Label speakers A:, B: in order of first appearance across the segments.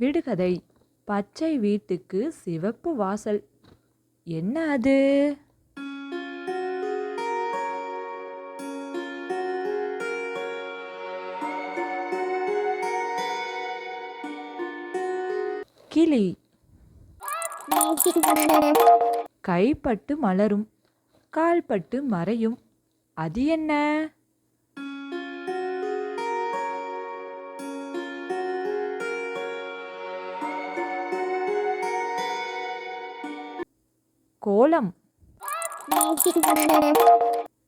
A: விடுகதை. பச்சை வீட்டுக்கு சிவப்பு வாசல். என்ன அது? கிளி. கைப்பட்டு மலரும். கால்பட்டு மறையும். அது என்ன? கோலம்.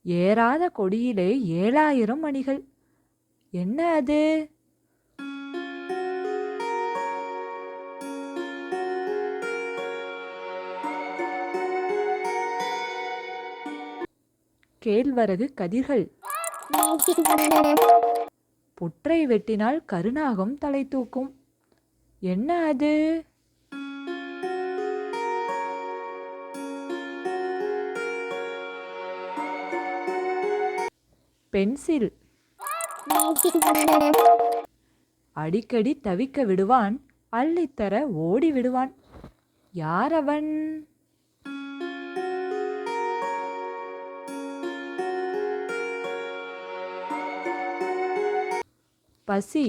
A: ஏறாத கொடியிலே ஏழாயிரம் மணிகள். என்ன அது? கேழ்வரகு கதிர்கள். புற்றை வெட்டினால் கருநாகம் தலை தூக்கும். என்ன அது? பென்சில். அடிக்கடி தவிக்க விடுவான் அள்ளித்தர ஓடி விடுவான். யார் அவன் பசி.